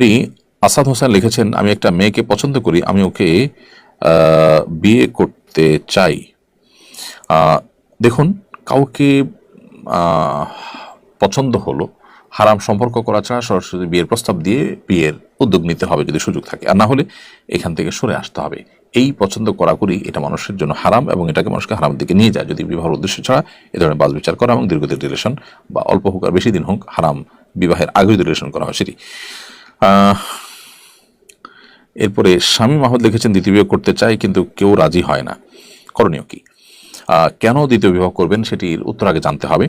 আপনি আসাদ হোসেন লিখেছেন, আমি একটা মেয়েকে পছন্দ করি, আমি ওকে বিয়ে করতে চাই। দেখুন, কাউকে পছন্দ হলো, হারাম সম্পর্ক করা ছাড়া সরাসরি বিয়ের প্রস্তাব দিয়ে বিয়ের উদ্যোগ নিতে হবে যদি সুযোগ থাকে। আর না হলে এখান থেকে সরে আসতে হবে। এই পছন্দ করা করি এটা মানুষের জন্য হারাম এবং এটাকে মানুষকে হারাম দিকে নিয়ে যায়। যদি বিবাহের উদ্দেশ্য ছাড়া এ ধরনের বাজ বিচার করা এবং দীর্ঘদিন রিলেশন বা অল্প হোক আর বেশি দিন হোক হারাম বিবাহের আগে রিলেশন করা হয় সেটি। এরপরে স্বামী মাহমুদ লিখেছেন, দ্বিতীয় বিবাহ করতে চাই, কিন্তু কেউ রাজি হয় না। করণীয় কি? কেন দ্বিতীয় বিবাহ করবেন সেটির উত্তর আগে জানতে হবে।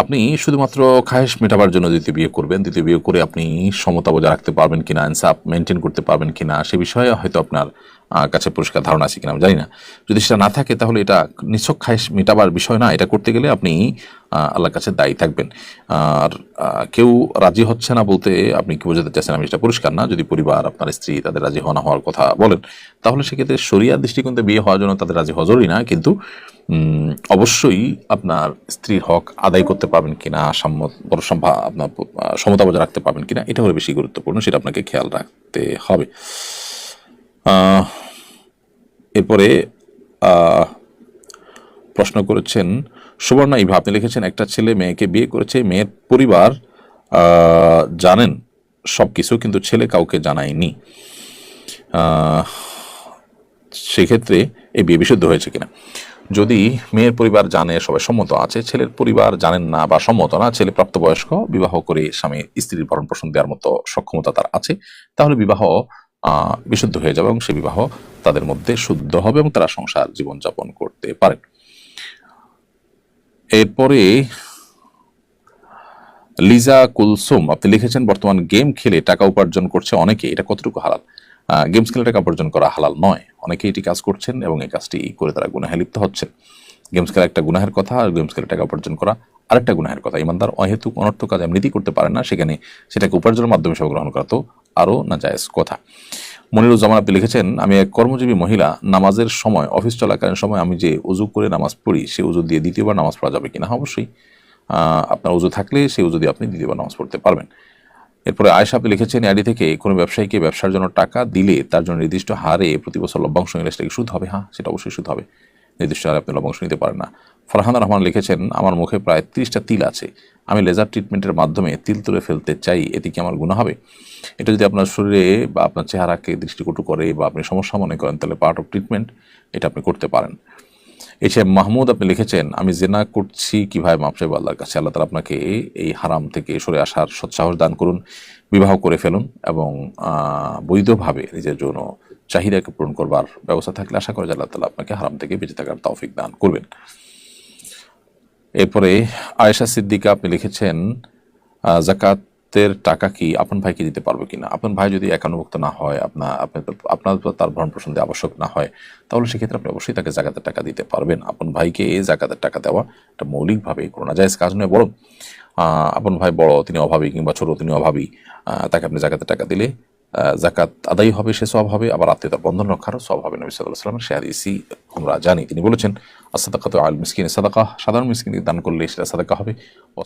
আপনি শুধুমাত্র খায়েশ মেটাবার জন্য দ্বিতীয় বিয়ে করবেন। দ্বিতীয় বিয়ে করে আপনি সমতা বজায় রাখতে পারবেন কিনা, ইনসাফ মেনটেন করতে পারবেন কিনা, সে বিষয়ে হয়তো আপনার কাছে পরিষ্কার ধারণা আছে কিনা আমি জানি না। যদি সেটা না থাকে, তাহলে এটা নিছক খায়েশ মেটাবার বিষয় না। এটা করতে গেলে আপনি আল্লাহর কাছে দায়ী থাকবেন। আর কেউ রাজি হচ্ছে না বলতে আপনি কি বোঝাতে চাচ্ছেন আমি সেটা পরিষ্কার না। যদি পরিবার, আপনার স্ত্রী তাদের রাজি হওয়া হওয়ার কথা বলেন, তাহলে সেক্ষেত্রে শরিয়ার দৃষ্টিকোণে বিয়ে হওয়ার জন্য তাদের রাজি হওয়া জরুরি না। কিন্তু অবশ্যই আপনার স্ত্রীর হক আদায় করতে পারবেন কিনা, সম্মত বড় সম্ভা আপনার সমতা বজায় রাখতে পারবেন কিনা, এটা হলো বেশি গুরুত্বপূর্ণ। সেটা আপনাকে খেয়াল রাখতে হবে। এরপরে প্রশ্ন করেছেন, সুবর্ণা ইভা, আপনি লিখেছেন, একটা ছেলে মেয়েকে বিয়ে করেছে, মেয়ের পরিবার জানেন সব কিছু কিন্তু ছেলে কাউকে জানায়নি। সেক্ষেত্রে এই বিয়ে বিশুদ্ধ হয়েছে কিনা? যদি মেয়ের পরিবার জানে, সবাই সম্মত আছে, ছেলের পরিবার জানেন না বা সম্মত না, ছেলে প্রাপ্তবয়স্ক, বিবাহ করে স্বামী, স্ত্রীর ভরণ পোষণ দেওয়ার মতো সক্ষমতা তার আছে, তাহলে বিবাহ বিশুদ্ধ হয়ে যাবে এবং সে বিবাহ তাদের মধ্যে শুদ্ধ হবে এবং তারা সংসার জীবনযাপন করতে পারেন এরপরে লিজা কুলসুম, আপনি লিখেছেন, বর্তমান গেম খেলে টাকা উপার্জন করছে অনেকে এটা কতটুকু হালাল? গেমস খেলে টাকা উপার্জন করা হালাল নয়। অনেকে এটি কাজ করছেন এবং এই কাজটি করে তারা গুনাহে লিপ্ত হচ্ছেন গেমস খেলা একটা গুনাহের কথা, আর গেমস খেলে টাকা উপার্জন করা আরেকটা গুনাহের কথা। ইমানদার, অহেতুক অনর্থ কাজ এমনিতেই করতে পারে না। সেখানে সেটাকে উপার্জনের মাধ্যমে হিসাবে গ্রহণ করা তো আরও না জায়েজ কথা। মনিরুজ্জামান আপনি লিখেছেন আমি এক কর্মজীবী মহিলা নামাজের সময় অফিস চলাকালীন সময় আমি যে উজু করে নামাজ পড়ি সেই উজু দিয়ে দ্বিতীয়বার নামাজ পড়া যাবে কিনা? হ্যাঁ, অবশ্যই। আপনার উজু থাকলে সেই উজু দিয়ে আপনি দ্বিতীয়বার নামাজ পড়তে পারবেন। এরপরে আয়সা আপনি লিখেছেন আইডি থেকে কোনো ব্যবসায়ীকে ব্যবসার জন্য টাকা দিলে তার জন্য নির্দিষ্ট হারে প্রতি বছর লভ্যাংশ নিলে সেটাকে সুদ হবে। হ্যাঁ সেটা অবশ্যই সুদ হবে। নির্দিষ্ট হারে আপনি লভ্যাংশ নিতে পারেন না। ফরহান রহমান লিখেছেন, আমার মুখে প্রায় তিরিশটা তিল আছে। আমি লেজার ট্রিটমেন্টের মাধ্যমে তিল তুলে ফেলতে চাই, এতে কি আমার গুণ হবে? এটা যদি আপনার শরীরে বা আপনার চেহারাকে দৃষ্টিকটু করে বা আপনি সমস্যা মনে করেন, তাহলে পার্ট অফ ট্রিটমেন্ট এটা আপনি করতে পারেন। এসে মাহমুদ আপনি লিখেছেন, আমি জেনা করছি কীভাবে মাপ চাইব আল্লাহর কাছে। আল্লাহ তালা আপনাকে এই হারাম থেকে সরে আসার সৎসাহস দান করুন। বিবাহ করে ফেলুন এবং বৈধভাবে নিজের জন্য চাহিদাকে পূরণ করবার ব্যবস্থা থাকলে আশা করি আল্লাহ তালা আপনাকে হারাম থেকে বেঁচে থাকার তৌফিক দান করবেন। এরপরে আয়েশা সিদ্দিকা আপনি লিখেছেন আহ, জাকাতের টাকা কি আপন ভাইকে দিতে পারবে কিনা? আপন ভাই যদি একান্নভুক্ত না হয় আপনার আপনার তার ভরণ পোষণ দেওয়া আবশ্যক না হয় তাহলে সেক্ষেত্রে আপনি অবশ্যই তাকে জাকাতের টাকা দিতে পারবেন। আপন ভাইকে এই জাকাতের টাকা দেওয়া এটা মৌলিকভাবে কোনো না জায়েজ কাজ নয় আহ, আপন ভাই বড় তিনি অভাবী কিংবা ছোট তিনি অভাবী তাকে আপনি জাকাতের টাকা দিলে জাকাত আদায় হবে সে সব হবে আবার আত্মীয়তার বন্ধন রক্ষারও সব হবে। নবী সাল্লাহ সাল্লামের সে হাদিসই আমরা জানি। তিনি বলেছেন আসাদাকাত আল মিসকিন সাদাকা সাধারণ মিসকিনকে দান করলে সেটা সাদাকা হবে।